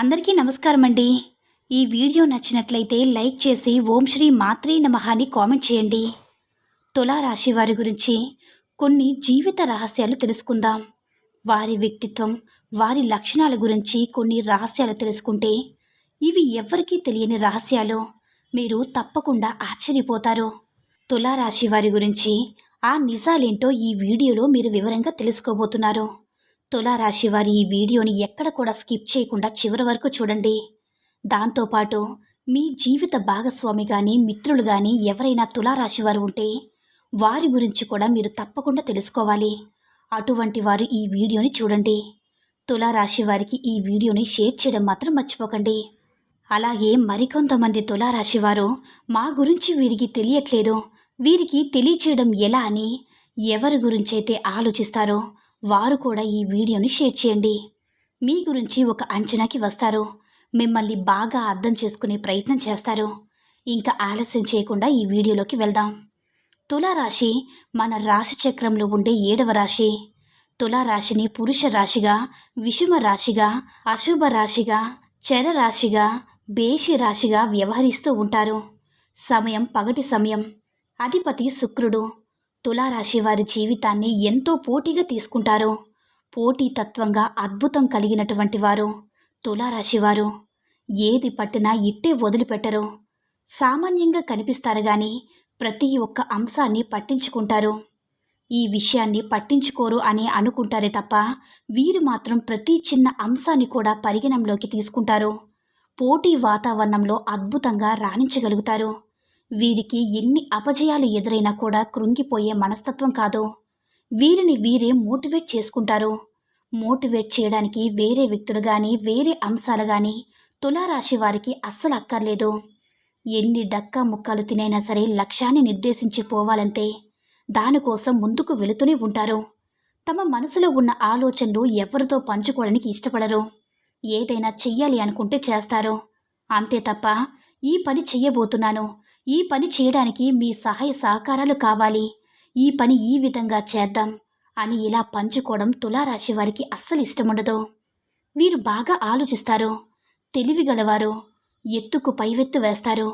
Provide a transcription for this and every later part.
అందరికీ నమస్కారం అండి ఈ వీడియో నచ్చినట్లయితే లైక్ చేసి ఓం శ్రీ మాత్రే నమహాని కామెంట్ చేయండి. తులారాశి వారి గురించి కొన్ని జీవిత రహస్యాలు తెలుసుకుందాం. వారి వ్యక్తిత్వం వారి లక్షణాల గురించి కొన్ని రహస్యాలు తెలుసుకుంటే ఇవి ఎవ్వరికీ తెలియని రహస్యాలు. మీరు తప్పకుండా ఆశ్చర్యపోతారు. తులారాశి వారి గురించి ఆ నిజాలేంటో ఈ వీడియోలో మీరు వివరంగా తెలుసుకోబోతున్నారు. తులారాశి వారి ఈ వీడియోని ఎక్కడ కూడా స్కిప్ చేయకుండా చివరి వరకు చూడండి. దాంతోపాటు మీ జీవిత భాగస్వామి కానీ మిత్రులు కానీ ఎవరైనా తులారాశి వారు ఉంటే వారి గురించి కూడా మీరు తప్పకుండా తెలుసుకోవాలి. అటువంటి వారు ఈ వీడియోని చూడండి. తులారాశి వారికి ఈ వీడియోని షేర్ చేయడం మాత్రం మర్చిపోకండి. అలాగే మరికొంతమంది తులారాశి వారు మా గురించి వీరికి తెలియట్లేదు. వీరికి తెలియచేయడం ఎలా అని ఎవరి గురించైతే ఆలోచిస్తారో వారు కూడా ఈ వీడియోని షేర్ చేయండి. మీ గురించి ఒక అంచనాకి వస్తారు. మిమ్మల్ని బాగా అర్థం చేసుకునే ప్రయత్నం చేస్తారు. ఇంకా ఆలస్యం చేయకుండా ఈ వీడియోలోకి వెళ్దాం. తులారాశి మన రాశి చక్రంలో ఉండే ఏడవ రాశి. తులారాశిని పురుష రాశిగా విషమ రాశిగా అశుభ రాశిగా చెర రాశిగా బేషి రాశిగా వ్యవహరిస్తూ ఉంటారు. సమయం పగటి సమయం. అధిపతి శుక్రుడు. తులారాశి వారి జీవితాన్ని ఎంతో పోటీగా తీసుకుంటారు. పోటీతత్వంగా అద్భుతం కలిగినటువంటి వారు. తులారాశి వారు ఏది పట్టినా ఇట్టే వదిలిపెట్టరు. సామాన్యంగా కనిపిస్తారు కానీ ప్రతి ఒక్క అంశాన్ని పట్టించుకుంటారు. ఈ విషయాన్ని పట్టించుకోరు అని అనుకుంటారే తప్ప వీరు మాత్రం ప్రతి చిన్న అంశాన్ని కూడా పరిగణంలోకి తీసుకుంటారు. పోటీ వాతావరణంలో అద్భుతంగా రాణించగలుగుతారు. వీరికి ఎన్ని అపజయాలు ఎదురైనా కూడా కృంగిపోయే మనస్తత్వం కాదు. వీరిని వీరే మోటివేట్ చేసుకుంటారు. మోటివేట్ చేయడానికి వేరే వ్యక్తులు కానీ వేరే అంశాలు కానీ తులారాశి వారికి అస్సలు అక్కర్లేదు. ఎన్ని డక్కా ముక్కలు తినైనా సరే లక్ష్యాన్ని నిర్దేశించి పోవాలంటే దానికోసం ముందుకు వెళుతూనే ఉంటారు. తమ మనసులో ఉన్న ఆలోచనలు ఎవరితో పంచుకోవడానికి ఇష్టపడరు. ఏదైనా చెయ్యాలి అనుకుంటే చేస్తారు. అంతే తప్ప ఈ పని చెయ్యబోతున్నాను. ఈ పని చేయడానికి మీ సహాయ సహకారాలు కావాలి. ఈ పని ఈ విధంగా చేద్దాం అని ఇలా పంచుకోవడం తులారాశి వారికి అస్సలు ఇష్టముండదు. వీరు బాగా ఆలోచిస్తారు. తెలివిగలవారు ఎత్తుకు పైవెత్తు వేస్తారు.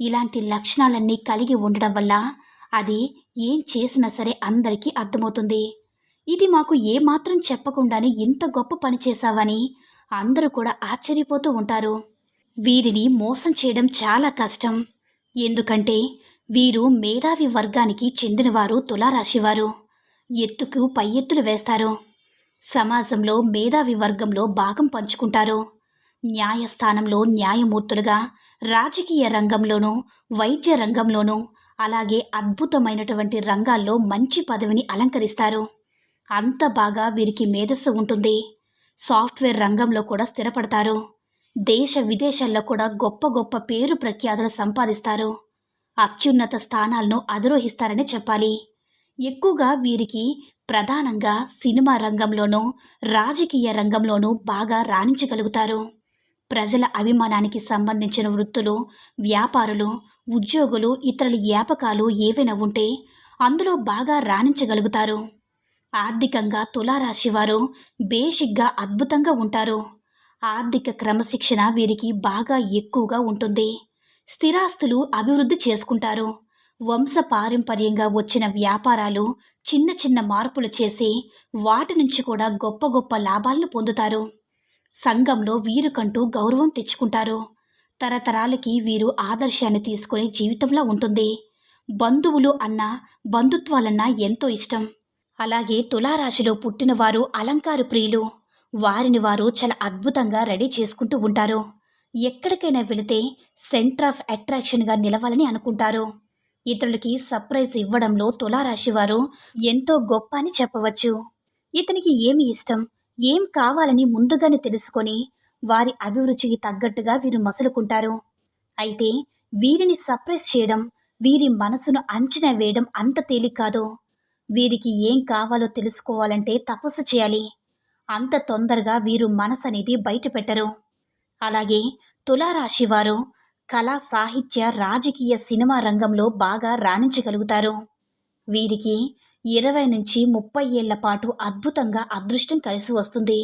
ఇలాంటి లక్షణాలన్నీ కలిగి ఉండడం వల్ల అది ఏం చేసినా సరే అందరికీ అర్థమవుతుంది. ఇది మాకు ఏమాత్రం చెప్పకుండానే ఇంత గొప్ప పని చేశావని అందరూ కూడా ఆశ్చర్యపోతూ ఉంటారు. వీరిని మోసం చేయడం చాలా కష్టం. ఎందుకంటే వీరు మేధావి వర్గానికి చెందినవారు తులారాశివారు. ఎత్తుకు పై ఎత్తులు వేస్తారు. సమాజంలో మేధావి వర్గంలో భాగం పంచుకుంటారు. న్యాయస్థానంలో న్యాయమూర్తులుగా రాజకీయ రంగంలోనూ వైద్య రంగంలోనూ అలాగే అద్భుతమైనటువంటి రంగాల్లో మంచి పదవిని అలంకరిస్తారు. అంత బాగా వీరికి మేధస్సు ఉంటుంది. సాఫ్ట్వేర్ రంగంలో కూడా స్థిరపడతారు. దేశ విదేశాల్లో కూడా గొప్ప గొప్ప పేరు ప్రఖ్యాతులు సంపాదిస్తారు. అత్యున్నత స్థానాలను అధిరోహిస్తారని చెప్పాలి. ఎక్కువగా వీరికి ప్రధానంగా సినిమా రంగంలోనూ రాజకీయ రంగంలోనూ బాగా రాణించగలుగుతారు. ప్రజల అభిమానానికి సంబంధించిన వృత్తులు వ్యాపారులు ఉద్యోగులు ఇతరుల వ్యాపకాలు ఏవైనా ఉంటే అందులో బాగా రాణించగలుగుతారు. ఆర్థికంగా తులారాశి వారు బేసిక్గా అద్భుతంగా ఉంటారు. ఆర్థిక క్రమశిక్షణ వీరికి బాగా ఎక్కువగా ఉంటుంది. స్థిరాస్తులు అభివృద్ధి చేసుకుంటారు. వంశ పారంపర్యంగా వచ్చిన వ్యాపారాలు చిన్న చిన్న మార్పులు చేసి వాటి నుంచి కూడా గొప్ప గొప్ప లాభాలను పొందుతారు. సంఘంలో వీరుకంటూ గౌరవం తెచ్చుకుంటారు. తరతరాలకి వీరు ఆదర్శాన్ని తీసుకునే జీవితంలో ఉంటుంది. బంధువులు అన్న బంధుత్వాలన్నా ఎంతో ఇష్టం. అలాగే తులారాశిలో పుట్టినవారు అలంకార ప్రియులు. వారిని వారు చాలా అద్భుతంగా రెడీ చేసుకుంటూ ఉంటారు. ఎక్కడికైనా వెళితే సెంటర్ ఆఫ్ అట్రాక్షన్గా నిలవాలని అనుకుంటారు. ఇతరులకి సర్ప్రైజ్ ఇవ్వడంలో తులారాశి వారు ఎంతో గొప్ప అని చెప్పవచ్చు. ఇతనికి ఏమి ఇష్టం ఏం కావాలని ముందుగానే తెలుసుకొని వారి అభిరుచికి తగ్గట్టుగా వీరు మసులుకుంటారు. అయితే వీరిని సర్ప్రైజ్ చేయడం వీరి మనసును అంచనా వేయడం అంత తేలిక కాదు. వీరికి ఏం కావాలో తెలుసుకోవాలంటే తపస్సు చేయాలి. అంత తొందరగా వీరు మనసు అనేది బయటపెట్టరు. అలాగే తులారాశి వారు కళా సాహిత్య రాజకీయ సినిమా రంగంలో బాగా రాణించగలుగుతారు. వీరికి ఇరవై నుంచి ముప్పై ఏళ్ళ పాటు అద్భుతంగా అదృష్టం కలిసి వస్తుంది.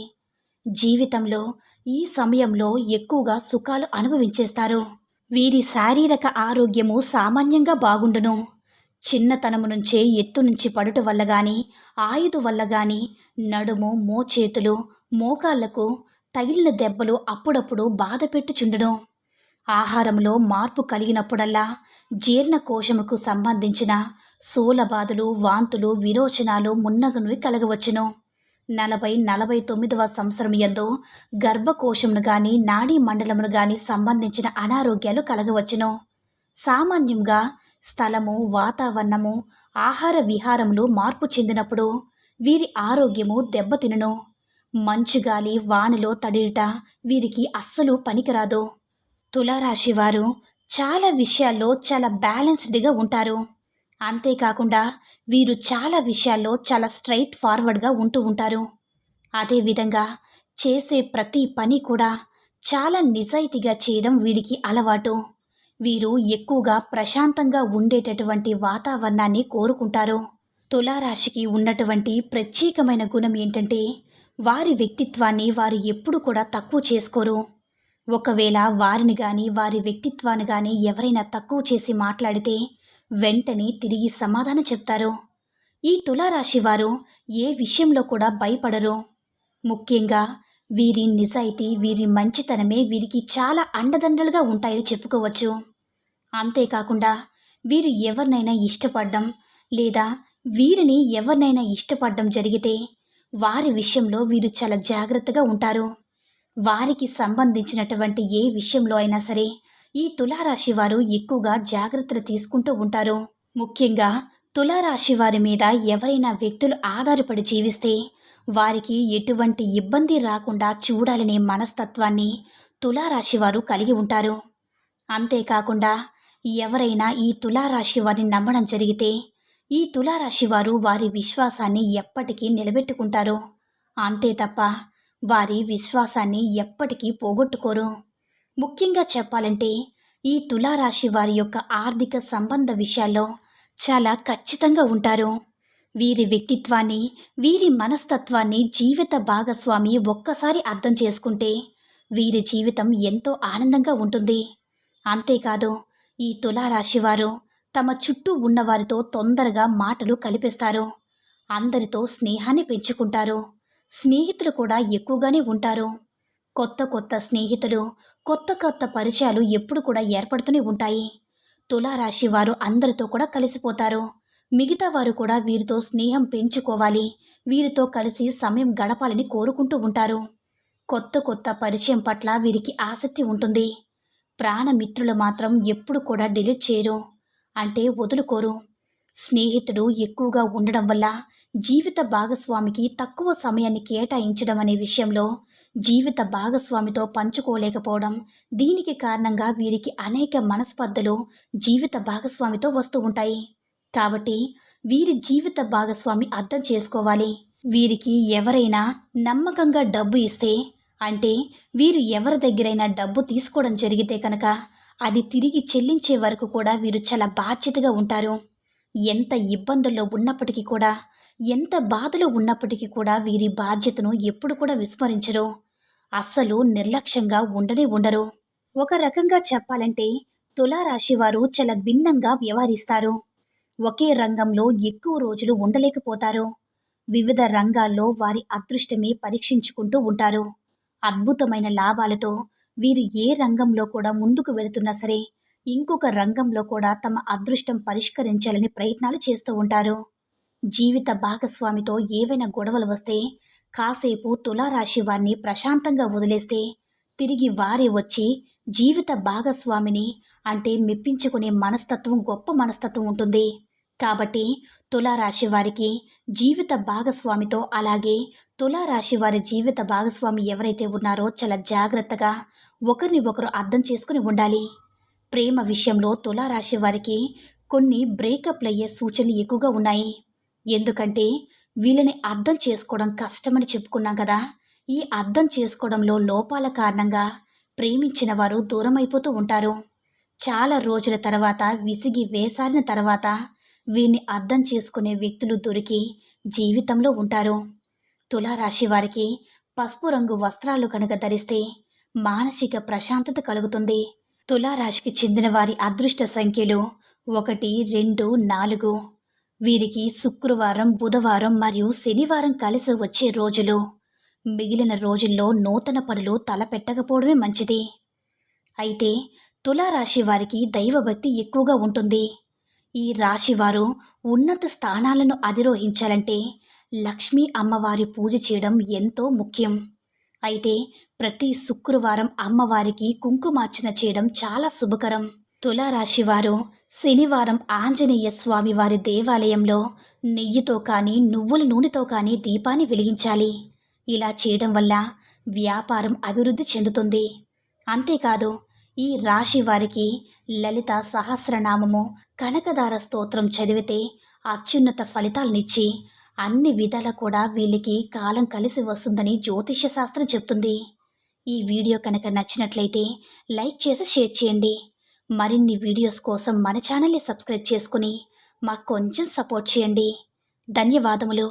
జీవితంలో ఈ సమయంలో ఎక్కువగా సుఖాలు అనుభవించేస్తారు. వీరి శారీరక ఆరోగ్యము సామాన్యంగా బాగుండును. చిన్నతనము నుంచే ఎత్తు నుంచి పడుట వల్ల గాని ఆయుధ వల్ల గాని నడుము మోచేతులు మోకాళ్ళకు తగిలిన దెబ్బలు అప్పుడప్పుడు బాధ పెట్టుచుండును. ఆహారంలో మార్పు కలిగినప్పుడల్లా జీర్ణకోశముకు సంబంధించిన శూలబాధలు వాంతులు విరోచనాలు మున్నగను కలగవచ్చును. నలభై నలభై తొమ్మిదవ సంవత్సరం ఎందు గర్భకోశమును గాని నాడీ మండలమును గాని సంబంధించిన అనారోగ్యాలు కలగవచ్చును. సామాన్యంగా స్థలము వాతావరణము ఆహార విహారములు మార్పు చెందినప్పుడు వీరి ఆరోగ్యము దెబ్బతినను. మంచు గాలి వానలో తడిట వీరికి అస్సలు పనికిరాదు. తులారాశి వారు చాలా విషయాల్లో చాలా బ్యాలెన్స్డ్గా ఉంటారు. అంతేకాకుండా వీరు చాలా విషయాల్లో చాలా స్ట్రైట్ ఫార్వర్డ్గా ఉంటూ ఉంటారు. అదేవిధంగా చేసే ప్రతి పని కూడా చాలా నిజాయితీగా చేయడం వీడికి అలవాటు. వీరు ఎక్కువగా ప్రశాంతంగా ఉండేటటువంటి వాతావరణాన్ని కోరుకుంటారు. తులారాశికి ఉన్నటువంటి ప్రత్యేకమైన గుణం ఏంటంటే వారి వ్యక్తిత్వాన్ని వారు ఎప్పుడు కూడా తక్కువ చేసుకోరు. ఒకవేళ వారిని కానీ వారి వ్యక్తిత్వాన్ని కానీ ఎవరైనా తక్కువ చేసి మాట్లాడితే వెంటనే తిరిగి సమాధానం చెప్తారు. ఈ తులారాశి వారు ఏ విషయంలో కూడా భయపడరు. ముఖ్యంగా వీరి నిజాయితీ వీరి మంచితనమే వీరికి చాలా అండదండలుగా ఉంటాయని చెప్పుకోవచ్చు. అంతేకాకుండా వీరు ఎవరినైనా ఇష్టపడడం లేదా వీరిని ఎవరినైనా ఇష్టపడడం జరిగితే వారి విషయంలో వీరు చాలా జాగ్రత్తగా ఉంటారు. వారికి సంబంధించినటువంటి ఏ విషయంలో అయినా సరే ఈ తులారాశి వారు ఎక్కువగా జాగ్రత్తలు తీసుకుంటూ ఉంటారు. ముఖ్యంగా తులారాశి వారి మీద ఎవరైనా వ్యక్తులు ఆధారపడి జీవిస్తే వారికి ఎటువంటి ఇబ్బంది రాకుండా చూడాలనే మనస్తత్వాన్ని తులారాశి వారు కలిగి ఉంటారు. అంతేకాకుండా ఎవరైనా ఈ తులారాశి వారిని నమ్మడం జరిగితే ఈ తులారాశి వారు వారి విశ్వాసాన్ని ఎప్పటికీ నిలబెట్టుకుంటారు. అంతే తప్ప వారి విశ్వాసాన్ని ఎప్పటికీ పోగొట్టుకోరు. ముఖ్యంగా చెప్పాలంటే ఈ తులారాశి వారి యొక్క ఆర్థిక సంబంధ విషయాల్లో చాలా ఖచ్చితంగా ఉంటారు. వీరి వ్యక్తిత్వాన్ని వీరి మనస్తత్వాన్ని జీవిత భాగస్వామి ఒక్కసారి అర్థం చేసుకుంటే వీరి జీవితం ఎంతో ఆనందంగా ఉంటుంది. అంతేకాదు ఈ తులారాశివారు తమ చుట్టూ ఉన్నవారితో తొందరగా మాటలు కలిపిస్తారు. అందరితో స్నేహాన్ని పెంచుకుంటారు. స్నేహితులు కూడా ఎక్కువగానే ఉంటారు. కొత్త కొత్త స్నేహితులు కొత్త కొత్త పరిచయాలు ఎప్పుడు కూడా ఏర్పడుతూనే ఉంటాయి. తులారాశి వారు అందరితో కూడా కలిసిపోతారు. మిగతా వారు కూడా వీరితో స్నేహం పెంచుకోవాలి. వీరితో కలిసి సమయం గడపాలని కోరుకుంటూ ఉంటారు. కొత్త కొత్త పరిచయం పట్ల వీరికి ఆసక్తి ఉంటుంది. ప్రాణమిత్రులు మాత్రం ఎప్పుడు కూడా డిలీట్ చేయరు. అంటే వదులుకోరు. స్నేహితుడు ఎక్కువగా ఉండడం వల్ల జీవిత భాగస్వామికి తక్కువ సమయాన్ని కేటాయించడం అనే విషయంలో జీవిత భాగస్వామితో పంచుకోలేకపోవడం దీనికి కారణంగా వీరికి అనేక మనస్పర్ధలు జీవిత భాగస్వామితో వస్తూ ఉంటాయి. కాబట్టి వీరి జీవిత భాగస్వామి అర్థం చేసుకోవాలి. వీరికి ఎవరైనా నమ్మకంగా డబ్బు ఇస్తే అంటే వీరు ఎవరి దగ్గరైనా డబ్బు తీసుకోవడం జరిగితే కనుక అది తిరిగి చెల్లించే వరకు కూడా వీరు చాలా బాధ్యతగా ఉంటారు. ఎంత ఇబ్బందుల్లో ఉన్నప్పటికీ కూడా ఎంత బాధలో ఉన్నప్పటికీ కూడా వీరి బాధ్యతను ఎప్పుడు కూడా విస్మరించరు. అస్సలు నిర్లక్ష్యంగా ఉండనే ఉండరు. ఒక రకంగా చెప్పాలంటే తులారాశి వారు చాలా భిన్నంగా వ్యవహరిస్తారు. ఒకే రంగంలో ఎక్కువ రోజులు ఉండలేకపోతారు. వివిధ రంగాల్లో వారి అదృష్టమే పరీక్షించుకుంటూ ఉంటారు. అద్భుతమైన లాభాలతో వీరు ఏ రంగంలో కూడా ముందుకు వెళుతున్నా సరే ఇంకొక రంగంలో కూడా తమ అదృష్టం పరిష్కరించాలని ప్రయత్నాలు చేస్తూ ఉంటారు. జీవిత భాగస్వామితో ఏవైనా గొడవలు వస్తే కాసేపు తులారాశి వారిని ప్రశాంతంగా వదిలేస్తే తిరిగి వారే వచ్చి జీవిత భాగస్వామిని అంటే మెప్పించుకునే మనస్తత్వం గొప్ప మనస్తత్వం ఉంటుంది. కాబట్టి తులారాశి వారికి జీవిత భాగస్వామితో అలాగే తులారాశి వారి జీవిత భాగస్వామి ఎవరైతే ఉన్నారో చాలా జాగ్రత్తగా ఒకరిని ఒకరు అర్థం చేసుకుని ఉండాలి. ప్రేమ విషయంలో తులారాశి వారికి కొన్ని బ్రేకప్లు అయ్యే సూచనలు ఎక్కువగా ఉన్నాయి. ఎందుకంటే వీళ్ళని అర్థం చేసుకోవడం కష్టమని చెప్పుకున్నాం కదా. ఈ అర్థం చేసుకోవడంలో లోపాల కారణంగా ప్రేమించిన వారు దూరం అయిపోతూ ఉంటారు. చాలా రోజుల తర్వాత విసిగి వేసారిన తర్వాత వీరిని అర్థం చేసుకునే వ్యక్తులు దొరికి జీవితంలో ఉంటారు. తులారాశి వారికి పసుపు రంగు వస్త్రాలు కనుక ధరిస్తే మానసిక ప్రశాంతత కలుగుతుంది. తులారాశికి చెందిన వారి అదృష్ట సంఖ్యలు ఒకటి రెండు నాలుగు. వీరికి శుక్రవారం బుధవారం మరియు శనివారం కలిసి వచ్చే రోజులు. మిగిలిన రోజుల్లో నూతన పనులు తలపెట్టకపోవడమే మంచిది. అయితే తులారాశి వారికి దైవభక్తి ఎక్కువగా ఉంటుంది. ఈ రాశివారు ఉన్నత స్థానాలను అధిరోహించాలంటే లక్ష్మీ అమ్మవారి పూజ చేయడం ఎంతో ముఖ్యం. అయితే ప్రతి శుక్రవారం అమ్మవారికి కుంకుమార్చన చేయడం చాలా శుభకరం. తులారాశివారు శనివారం ఆంజనేయ స్వామి వారి దేవాలయంలో నెయ్యితో కానీ నువ్వుల నూనెతో కానీ దీపాన్ని వెలిగించాలి. ఇలా చేయడం వల్ల వ్యాపారం అభివృద్ధి చెందుతుంది. అంతేకాదు ఈ రాశి వారికి లలిత సహస్రనామము కనకదార స్తోత్రం చదివితే అత్యున్నత ఫలితాలనిచ్చి అన్ని విధాలా కూడా వీళ్ళకి కాలం కలిసి వస్తుందని జ్యోతిష్య శాస్త్రం చెప్తుంది. ఈ వీడియో కనుక నచ్చినట్లయితే లైక్ చేసి షేర్ చేయండి. మరిన్ని వీడియోస్ కోసం మన ఛానల్ని సబ్స్క్రైబ్ చేసుకుని మాకు కొంచెం సపోర్ట్ చేయండి. ధన్యవాదములు.